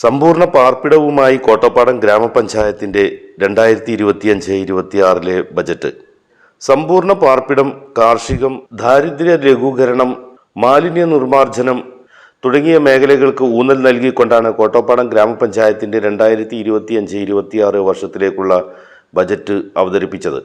സമ്പൂർണ പാർപ്പിടവുമായി കോട്ടപ്പാടം ഗ്രാമപഞ്ചായത്തിന്റെ രണ്ടായിരത്തി ഇരുപത്തിയഞ്ച് ഇരുപത്തിയാറിലെ ബജറ്റ്. സമ്പൂർണ പാർപ്പിടം കാർഷികം ദാരിദ്ര്യ ലഘൂകരണം മാലിന്യ നിർമ്മാർജനം തുടങ്ങിയ മേഖലകൾക്ക് ഊന്നൽ നൽകിക്കൊണ്ടാണ് കോട്ടപ്പാടം ഗ്രാമപഞ്ചായത്തിന്റെ രണ്ടായിരത്തി ഇരുപത്തിയഞ്ച് ഇരുപത്തിയാറ് വർഷത്തിലേക്കുള്ള ബജറ്റ് അവതരിപ്പിച്ചത്.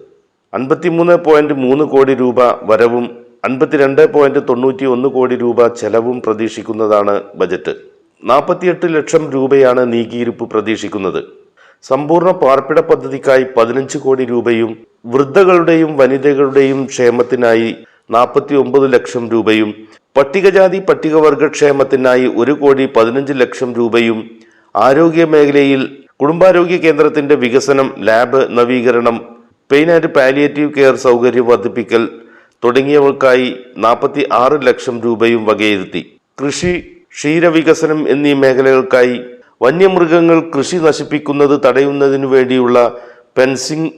അൻപത്തിമൂന്ന് പോയിന്റ് മൂന്ന് കോടി രൂപ വരവും അൻപത്തിരണ്ട് പോയിന്റ് തൊണ്ണൂറ്റി ഒന്ന് കോടി രൂപ ചെലവും പ്രതീക്ഷിക്കുന്നതാണ് ബജറ്റ്. നാൽപ്പത്തിയെട്ട് ലക്ഷം രൂപയാണ് നീക്കിയിരുപ്പ് പ്രതീക്ഷിക്കുന്നത്. സമ്പൂർണ പാർപ്പിട പദ്ധതിക്കായി പതിനഞ്ച് കോടി രൂപയും വൃദ്ധകളുടെയും വനിതകളുടെയും ക്ഷേമത്തിനായി നാൽപ്പത്തി ഒമ്പത് ലക്ഷം രൂപയും പട്ടികജാതി പട്ടികവർഗ ക്ഷേമത്തിനായി ഒരു കോടി പതിനഞ്ച് ലക്ഷം രൂപയും ആരോഗ്യ മേഖലയിൽ കുടുംബാരോഗ്യ കേന്ദ്രത്തിന്റെ വികസനം ലാബ് നവീകരണം പെയിൻ ആൻഡ് പാലിയേറ്റീവ് കെയർ സൗകര്യം വർദ്ധിപ്പിക്കൽ തുടങ്ങിയവർക്കായി നാൽപ്പത്തി ആറ് ലക്ഷം രൂപയും വകയിരുത്തി. കൃഷി ക്ഷീരവികസനം എന്നീ മേഖലകൾക്കായി വന്യമൃഗങ്ങൾ കൃഷി നശിപ്പിക്കുന്നത് തടയുന്നതിനു വേണ്ടിയുള്ള പെൻസിംഗ്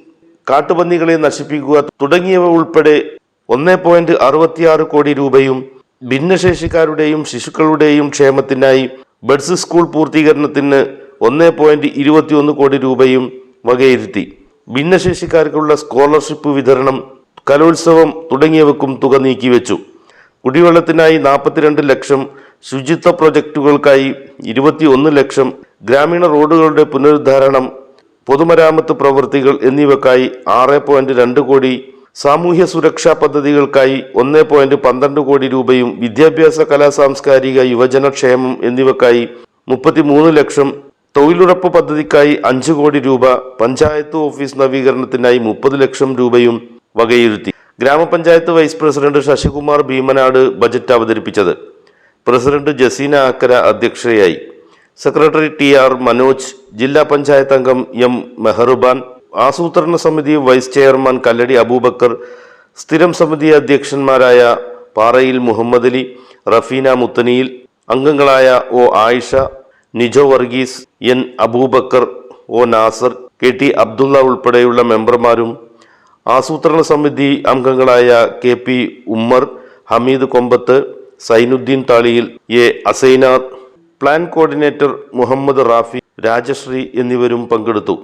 കാട്ടുപന്നികളെ നശിപ്പിക്കുക തുടങ്ങിയവ ഉൾപ്പെടെ ഒന്നേ പോയിന്റ് അറുപത്തിയാറ് കോടി രൂപയും ഭിന്നശേഷിക്കാരുടെയും ശിശുക്കളുടെയും ക്ഷേമത്തിനായി ബഡ്സ് സ്കൂൾ പൂർത്തീകരണത്തിന് ഒന്നേ പോയിന്റ് ഇരുപത്തിയൊന്ന് കോടി രൂപയും വകയിരുത്തി. ഭിന്നശേഷിക്കാർക്കുള്ള സ്കോളർഷിപ്പ് വിതരണം കലോത്സവം തുടങ്ങിയവക്കും തുക നീക്കിവെച്ചു. കുടിവെള്ളത്തിനായി നാൽപ്പത്തിരണ്ട് ലക്ഷം ശുചിത്വ പ്രൊജക്റ്റുകൾക്കായി ഇരുപത്തിയൊന്ന് ലക്ഷം ഗ്രാമീണ റോഡുകളുടെ പുനരുദ്ധാരണം പൊതുമരാമത്ത് പ്രവൃത്തികൾ എന്നിവക്കായി ആറ് പോയിന്റ് രണ്ട് കോടി സാമൂഹ്യ സുരക്ഷാ പദ്ധതികൾക്കായി ഒന്ന് പോയിന്റ് പന്ത്രണ്ട് കോടി രൂപയും വിദ്യാഭ്യാസ കലാ സാംസ്കാരിക യുവജനക്ഷേമം എന്നിവക്കായി മുപ്പത്തിമൂന്ന് ലക്ഷം തൊഴിലുറപ്പ് പദ്ധതിക്കായി അഞ്ച് കോടി രൂപ പഞ്ചായത്ത് ഓഫീസ് നവീകരണത്തിനായി മുപ്പത് ലക്ഷം രൂപയും വകയിരുത്തി. ഗ്രാമപഞ്ചായത്ത് vice president Sasikumar Bheemanad budget അവതരിപ്പിച്ചത്. പ്രസിഡന്റ് ജസീന അക്കര അധ്യക്ഷയായി. സെക്രട്ടറി ടി ആർ മനോജ് ജില്ലാ പഞ്ചായത്ത് അംഗം എം മെഹറുബാൻ ആസൂത്രണ സമിതി വൈസ് ചെയർമാൻ കല്ലടി അബൂബക്കർ സ്ഥിരം സമിതി അധ്യക്ഷന്മാരായ പാറയിൽ മുഹമ്മദ് അലി റഫീന മുത്തനിയിൽ അംഗങ്ങളായ O Ayisha Nijo Varghese N Abubakar O Nasar K T Abdulla ഉൾപ്പെടെയുള്ള മെമ്പർമാരും ആസൂത്രണ സമിതി അംഗങ്ങളായ K P Ummer Hameed Kombath Sainudheen Thaliyil A Asainar plan coordinator Muhammad Rafi Rajasree എന്നിവരും പങ്കെടുത്തു.